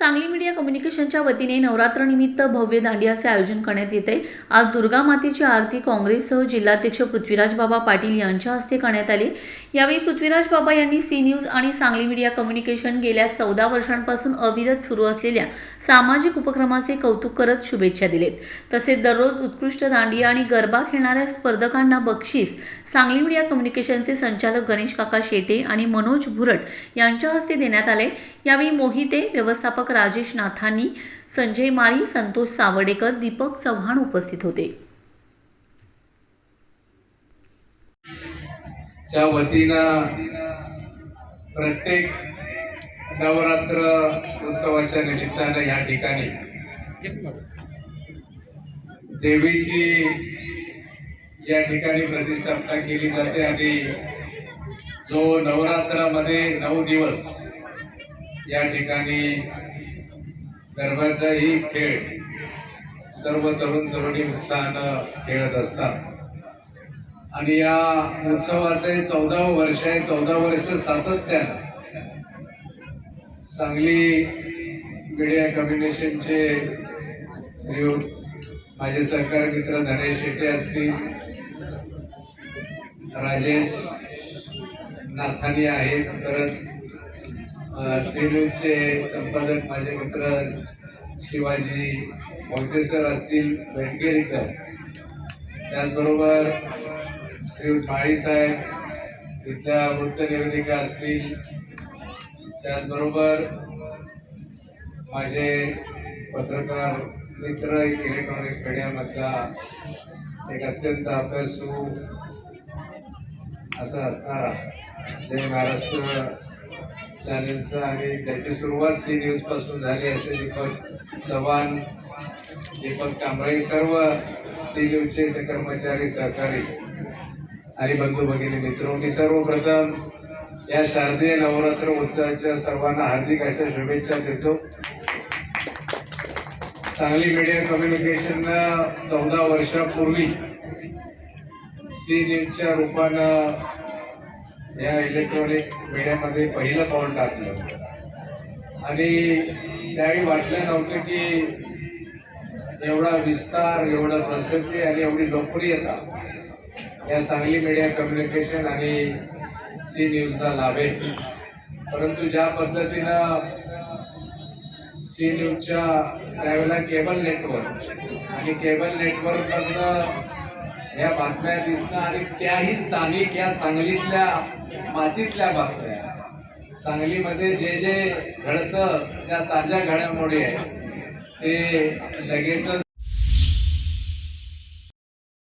Sangli media कम्युनिकेशनच्या वतीने नवरात्रनिमित्त भव्य दांडियाचे आयोजन करण्यात येते. आज दुर्गा मातेची आरती काँग्रेससह जिल्हाध्यक्ष पृथ्वीराज बाबा पाटील यांच्या हस्ते करण्यात आले. यावेळी पृथ्वीराज बाबा यांनी सी न्यूज आणि सांगली मीडिया कम्युनिकेशन गेल्या चौदा वर्षांपासून अविरत सुरू असलेल्या सामाजिक उपक्रमाचे कौतुक करत शुभेच्छा दिलेत. तसेच दररोज उत्कृष्ट दांडिया आणि गरबा खेळणाऱ्या स्पर्धकांना बक्षीस सांगली मीडिया कम्युनिकेशनचे संचालक गणेश काका शेटे आणि मनोज भुरट यांच्या हस्ते देण्यात आले. यावेळी मोहिते व्यवस्थापक राजेश नाथांनी संजय माळी संतोष सावडेकर दीपक चव्हाण उपस्थित होते. च्या वतीनं प्रत्येक नवरात्र उत्सवाच्या निमित्तानं या ठिकाणी देवीची या ठिकाणी प्रतिष्ठापना केली जाते आणि जो नवरात्रामध्ये नऊ दिवस या ठिकाणी गरबाचाही खेळ. सर्व तरुण तरुणी उत्साहानं खेळत असतात. आणि या उत्सवाचे चौदा वर्ष आहे. चौदा वर्ष सातत्यानं सांगली मीडिया कम्युनिकेशनचे श्रीयुत माझे सरकार मित्र धनेश शेट्टे असतील राजेश नाथानी आहेत परत अ, संपादक माझे मित्र शिवाजी मोहिते सर असतील वेटगेरीकर त्याचबरोबर श्री माळीसाहेब तिथल्या इथल्या वृत्तनिवेदिका असतील. त्याचबरोबर माझे पत्रकार मित्र एक इलेक्ट्रॉनिक मीडियामधला एक अत्यंत अभ्यासू असं असणारा जय महाराष्ट्र. चॅनलचा आणि त्याची सुरुवात सी न्यूजपासून झाली असे दीपक चव्हाण दीपक कांबळे सर्व सी न्यूजचे ते कर्मचारी सहकारी आणि बंधू भगिनी मित्र. मी सर्वप्रथम या शारदीय नवरात्र उत्सवाच्या सर्वांना हार्दिक अशा शुभेच्छा देतो. सांगली मीडिया कम्युनिकेशन चौदा वर्षापूर्वी सी न्यूजच्या रूपानं या इलेक्ट्रॉनिक मीडियामध्ये पहिलं पाऊल टाकलं. आणि त्यावेळी वाटलं नव्हतं की एवढा विस्तार एवढा प्रसिद्धी आणि एवढी लोकप्रियता या सांगली मीडिया कम्युनिकेशन आणि सी न्यूजला लाभेल परंतु ज्या पद्धतीनं सी न्यूजच्या त्यावेळेला केबल नेटवर्क आणि केबल नेटवर्कमधनं ह्या बातम्या दिसणं आणि त्याही स्थानिक या सांगलीतल्या मातीतल्या बातम्या. सांगलीमध्ये जे जे घडतं त्या ताज्या घडामोडी आहेत. ते लगेचच